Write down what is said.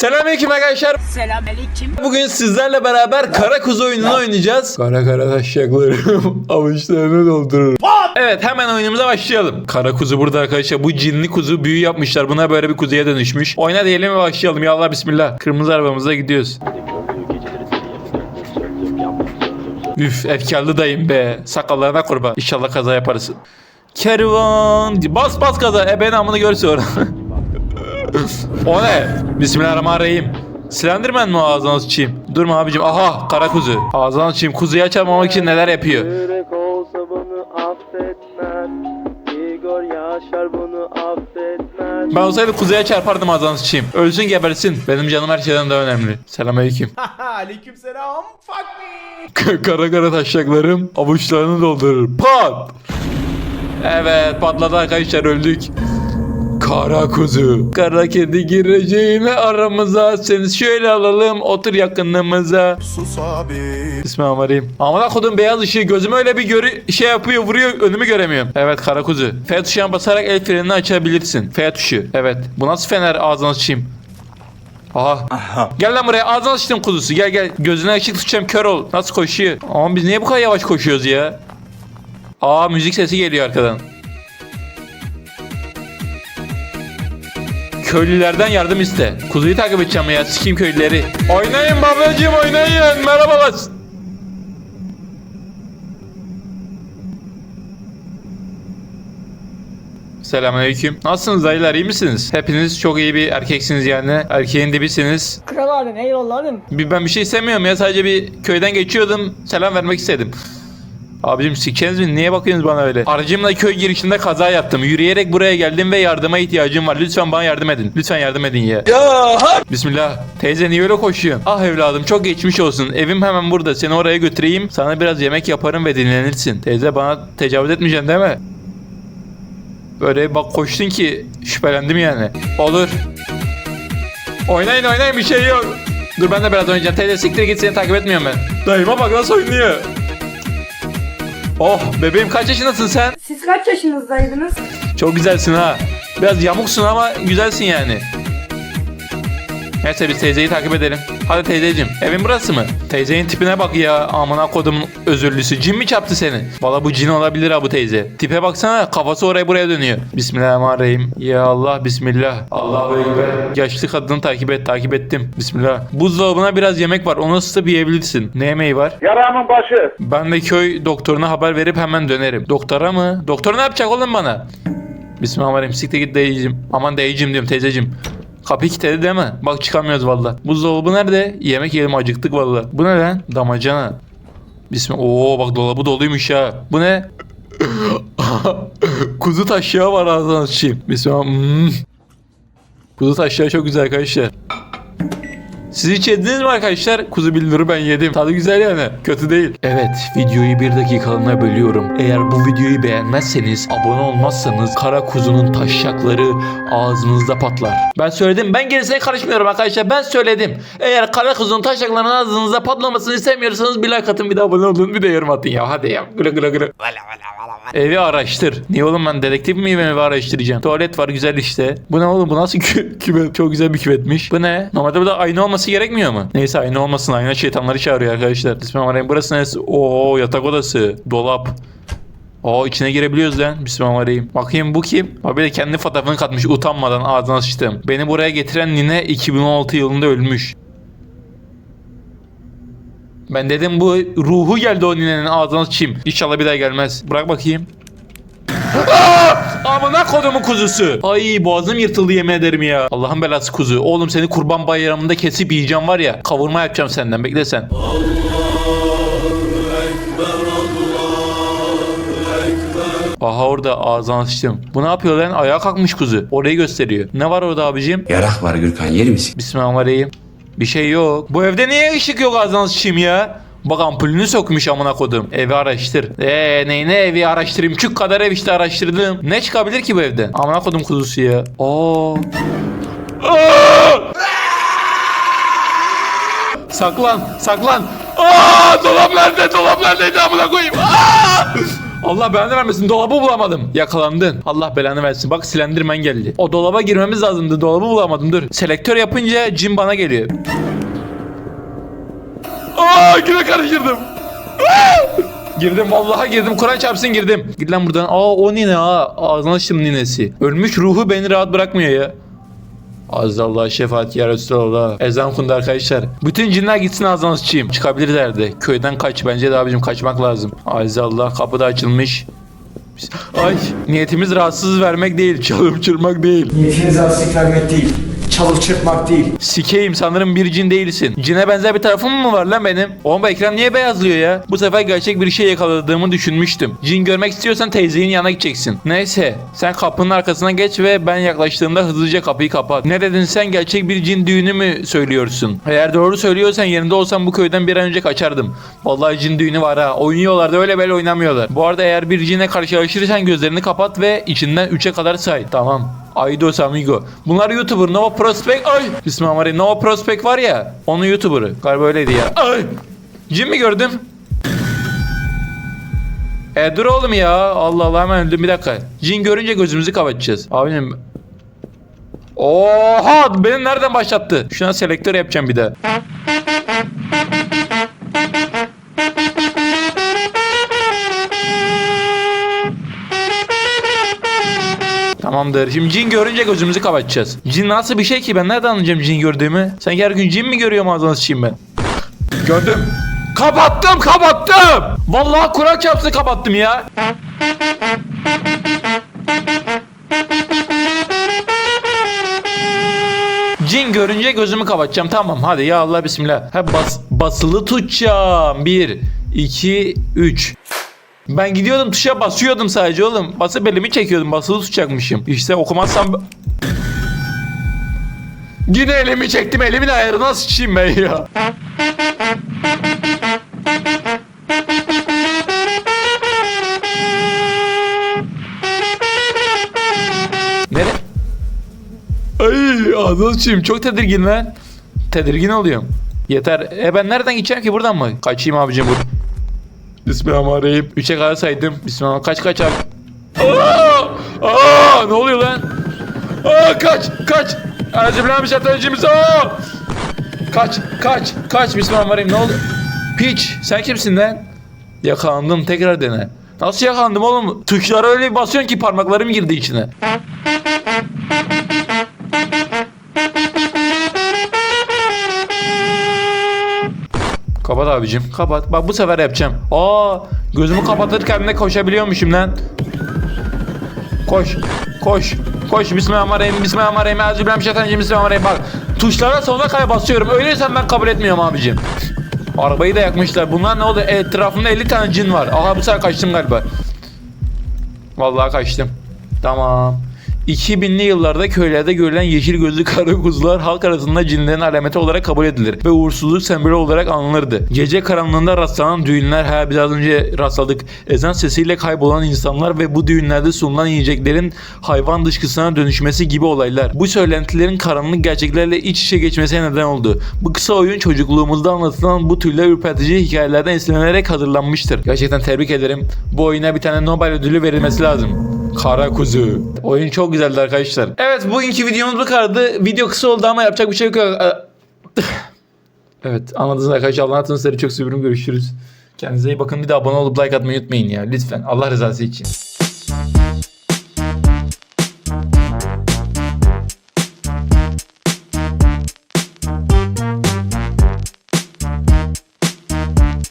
Selamünaleyküm arkadaşlar. Selamünaleyküm. Bugün sizlerle beraber kara kuzu oyununu oynayacağız. Kara kara taşacaklarım avuçlarını doldurur. Evet hemen oyunumuza başlayalım. Kara kuzu burada arkadaşlar. Bu cinli kuzu büyü yapmışlar. Buna böyle bir kuzuya dönüşmüş. Oyna diyelim ve başlayalım. Ya Allah bismillah. Kırmızı arabamıza gidiyoruz. Üf efkarlı dayım be. Sakallarına kurban. İnşallah kaza yaparız. Kervan. Bas bas gaza. E ben amını görse orada. o ne? Bismillahirrahmanirrahim. Slenderman mi ağzına sıçayım? Durma abicim. Aha kara kuzu. Ağzına sıçayım. Kuzuyu açamamak için neler yapıyor? Yürek olsa bunu affetmez Igor Yaşar bunu affetmez Ben olsaydı kuzuya çarpardım ağzına sıçayım. Ölsün gebersin. Benim canım her şeyden daha önemli. Selamünaleyküm. Aleykümselam. Fuck me. kara kara taşaklarım avuçlarını doldurur. Pat! Evet patladı arkadaşlar öldük. Kara kuzu. Kara kedi gireceğine aramıza. Seni şöyle alalım otur yakınlığımıza. Sus abi. Bismillahirrahmanirrahim. Amına kodum beyaz ışığı gözüme öyle bir görü şey yapıyor vuruyor önümü göremiyorum. Evet kara kuzu. F tuşuna basarak el frenini açabilirsin. F tuşu. Evet. Bu nasıl fener ağzına sıçayım? Aha. Gel lan buraya ağzına sıçtım kuzusu. Gel gel. Gözüne ışık tutacağım kör ol. Nasıl koşuyor? Ama biz niye bu kadar yavaş koşuyoruz ya? Aa müzik sesi geliyor arkadan. Köylülerden yardım iste. Kuzuyu takip edeceğim ya. Sikeyim köylüleri. Oynayın babacığım oynayın. Merhabalar. Selamünaleyküm. Nasılsınız dayılar iyi misiniz? Hepiniz çok iyi bir erkeksiniz yani. Erkeğin dibisiniz. Kral abim eyvallah abim. Bir, ben bir şey istemiyorum ya sadece bir köyden geçiyordum. Selam vermek istedim. Abicim sikeniz mi? Niye bakıyorsunuz bana öyle? Aracımla köy girişinde kaza yaptım. Yürüyerek buraya geldim ve yardıma ihtiyacım var. Lütfen bana yardım edin. Lütfen yardım edin ya. Ya Bismillah. Teyze niye öyle koşuyorsun? Ah evladım çok geçmiş olsun. Evim hemen burada. Seni oraya götüreyim. Sana biraz yemek yaparım ve dinlenirsin. Teyze bana tecavüz etmeyeceksin değil mi? Böyle bak koştun ki şüphelendim yani. Olur. Oynayın oynayın bir şey yok. Dur ben de biraz oynayacağım. Teyze siktir git seni takip etmiyorum ben. Dayıma bak nasıl oynuyor. Oh bebeğim kaç yaşındasın sen? Siz kaç yaşınızdaydınız? Çok güzelsin ha. Biraz yamuksun ama güzelsin yani. Neyse biz teyzeyi takip edelim. Hadi teyzeciğim. Evin burası mı? Teyzenin tipine bak ya. Amına kodumun özürlüsü. Cin mi çarptı seni? Valla bu cin olabilir ha bu teyze. Tipe baksana kafası oraya buraya dönüyor. Bismillahirrahmanirrahim. Ya Allah bismillah. Allahu ekber. Yaşlı kadını takip et. Takip ettim. Bismillah. Buzdolabına biraz yemek var. Onu ısıtıp yiyebilirsin. Ne yemeği var? Yaramın başı. Ben de köy doktoruna haber verip hemen dönerim. Doktora mı? Doktor ne yapacak oğlum bana? Bismillahirrahmanirrahim. Siktir git dayıcım. Aman dayıcım diyorum teyzecim. Kapı kilitledi değil mi? Bak çıkamıyoruz valla. Buzdolabı nerede? Yemek yiyelim acıktık valla. Bu ne lan? Damacana. Bismillah. Oo bak dolabı doluymuş ha. Bu ne? Kuzu taşyağı var ağzına sıçayım. Bismillah. Hmm. Kuzu taşyağı çok güzel arkadaşlar. Siz hiç yediniz mi arkadaşlar? Kuzu billuru ben yedim. Tadı güzel yani. Kötü değil. Evet videoyu bir dakikalığına bölüyorum. Eğer bu videoyu beğenmezseniz abone olmazsanız kara kuzunun taşacakları ağzınızda patlar. Ben söyledim. Ben gerisine karışmıyorum arkadaşlar. Ben söyledim. Eğer kara kuzunun taşacaklarının ağzınızda patlamasını istemiyorsanız bir like atın bir de abone olun bir de yorum atın ya. Hadi ya. Güle güle güle. Evi araştır. Niye oğlum ben dedektif miyim evi araştıracağım? Tuvalet var güzel işte. Bu ne oğlum bu nasıl kü küvet? Çok güzel bir küvetmiş. Bu ne? Normalde burada ayna olması gerekmiyor mu? Neyse ayna olmasın ayna şeytanları çağırıyor arkadaşlar. Bismillahirrahmanirrahim. Burası neresi? Oo yatak odası. Dolap. Oo içine girebiliyoruz lan. Bismillahirrahmanirrahim. Bakayım bu kim? Abi de kendi fotoğrafını katmış utanmadan ağzına sıçtım. Beni buraya getiren nine 2016 yılında ölmüş. Ben dedim bu ruhu geldi o ninenin ağzına sıçayım. İnşallah bir daha gelmez. Bırak bakayım. Aa! Amına kodumun kuzusu. Ay boğazım yırtıldı yemin ederim ya. Allah'ın belası kuzu. Oğlum seni kurban bayramında kesip yiyeceğim var ya. Kavurma yapacağım senden bekle sen. Aha orada ağzına sıçtım. Bu ne yapıyor lan? Ayağa kalkmış kuzu. Orayı gösteriyor. Ne var orada abicim? Yarak var Gürkan yer misin? Bismillahirrahmanirrahim. Bir şey yok. Bu evde niye ışık yok ağzına sıçayım ya? Bak ampulünü sökmüş amına kodum. Evi araştır. Eee neyine evi araştırayım? Çük kadar ev işte araştırdım. Ne çıkabilir ki bu evden? Amına kodum kuzusu ya. Oo. Saklan, saklan. Aa, dolap nerede? Dolap neredeydi amına koyayım? Allah belanı vermesin dolabı bulamadım. Yakalandın. Allah belanı versin. Bak silendirmen geldi. O dolaba girmemiz lazımdı. Dolabı bulamadım. Dur. Selektör yapınca cin bana geliyor. Aa yine karıştırdım. Girdim vallahi girdim. Kur'an çarpsın girdim. Git lan buradan. Aa o nine ha. Ağzına açtım ninesi. Ölmüş ruhu beni rahat bırakmıyor ya. Azallah şefaat ya Resulallah. Ezan okundu arkadaşlar. Bütün cinler gitsin ağzına sıçayım. Çıkabilirlerdi. Köyden kaç. Bence de abicim kaçmak lazım. Azallah kapı da açılmış. Ay niyetimiz rahatsız vermek değil. Çalıp çırpmak değil. Niyetiniz rahatsızlık vermek değil, çalıp çırpmak değil. Sikeyim sanırım bir cin değilsin. Cine benzer bir tarafım mı var lan benim? Oğlum bu ekran niye beyazlıyor ya? Bu sefer gerçek bir şey yakaladığımı düşünmüştüm. Cin görmek istiyorsan teyzenin yanına gideceksin. Neyse sen kapının arkasına geç ve ben yaklaştığımda hızlıca kapıyı kapat. Ne dedin sen gerçek bir cin düğünü mü söylüyorsun? Eğer doğru söylüyorsan yerinde olsam bu köyden bir an önce kaçardım. Vallahi cin düğünü var ha. Oynuyorlar da öyle böyle oynamıyorlar. Bu arada eğer bir cinle karşılaşırsan gözlerini kapat ve içinden 3'e kadar say. Tamam. Aidos amigo. Bunlar YouTuber. Nova Prospect. Ay. Bismillahirrahmanirrahim. Nova Prospect var ya. Onun YouTuber'ı. Galiba öyleydi ya. Ay. Cin mi gördüm? E dur oğlum ya. Allah Allah hemen öldüm bir dakika. Cin görünce gözümüzü kapatacağız. Abim. Oha beni nereden başlattı? Şuna selektör yapacağım bir daha. Tamamdır. Şimdi cin görünce gözümüzü kapatacağız. Cin nasıl bir şey ki? Ben nereden anlayacağım cin gördüğümü? Sanki her gün cin mi görüyorum ağzına sıçayım ben? Gördüm. Kapattım kapattım. Vallahi Kur'an çarptı kapattım ya. Cin görünce gözümü kapatacağım. Tamam hadi ya Allah bismillah. Ha bas, basılı tutacağım. 1, 2, 3. Ben gidiyordum tuşa basıyordum sadece oğlum. Basıp elimi çekiyordum. Basılı tutacakmışım. İşte okumazsam... Yine elimi çektim. Elimin ayarına sıçayım ben ya. Nere? Ay sıçayım. Çok tedirgin lan. Tedirgin oluyorum. Yeter. E ben nereden gideceğim ki buradan mı? Kaçayım abicim buradan. Bismillahirrahmanirrahim. Üçe kadar saydım. Bismillah. Kaç kaç abi. Aa! Aa! Ne oluyor lan? Aa! Kaç! Kaç! Erzibillahimineşşeytanirracim. Aa! Kaç! Kaç! Kaç! Bismillahirrahmanirrahim. Ne oldu? Piç! Sen kimsin lan? Yakalandım. Tekrar dene. Nasıl yakalandım oğlum? Tuşlara öyle bir basıyorsun ki parmaklarım girdi içine. Kapat abicim. Kapat. Bak bu sefer yapacağım. Aa, gözümü kapatırken de koşabiliyormuşum lan. Koş. Koş. Koş. Bismillahirrahmanirrahim. Bismillahirrahmanirrahim. Euzubillahimineşşeytanirracim. Bismillahirrahmanirrahim. Bak. Tuşlara sonuna kadar basıyorum. Öyleyse ben kabul etmiyorum abicim. Arabayı da yakmışlar. Bunlar ne oldu? Etrafımda 50 tane cin var. Aha bu sefer kaçtım galiba. Vallahi kaçtım. Tamam. 2000'li yıllarda köylerde görülen yeşil gözlü kara kuzular halk arasında cinlerin alameti olarak kabul edilir ve uğursuzluk sembolü olarak anılırdı. Gece karanlığında rastlanan düğünler, ha biraz önce rastladık, ezan sesiyle kaybolan insanlar ve bu düğünlerde sunulan yiyeceklerin hayvan dışkısına dönüşmesi gibi olaylar. Bu söylentilerin karanlık gerçeklerle iç içe geçmesine neden oldu. Bu kısa oyun çocukluğumuzda anlatılan bu türlü ürpertici hikayelerden esinlenerek hazırlanmıştır. Gerçekten tebrik ederim. Bu oyuna bir tane Nobel ödülü verilmesi lazım. Kara kuzu. Oyun çok güzeldi arkadaşlar. Evet bugünkü videomuz bu kadardı. Video kısa oldu ama yapacak bir şey yok. evet anladınız arkadaşlar. Allah'ın adına sizleri çok seviyorum. Görüşürüz. Kendinize iyi bakın. Bir de abone olup like atmayı unutmayın ya. Lütfen. Allah rızası için.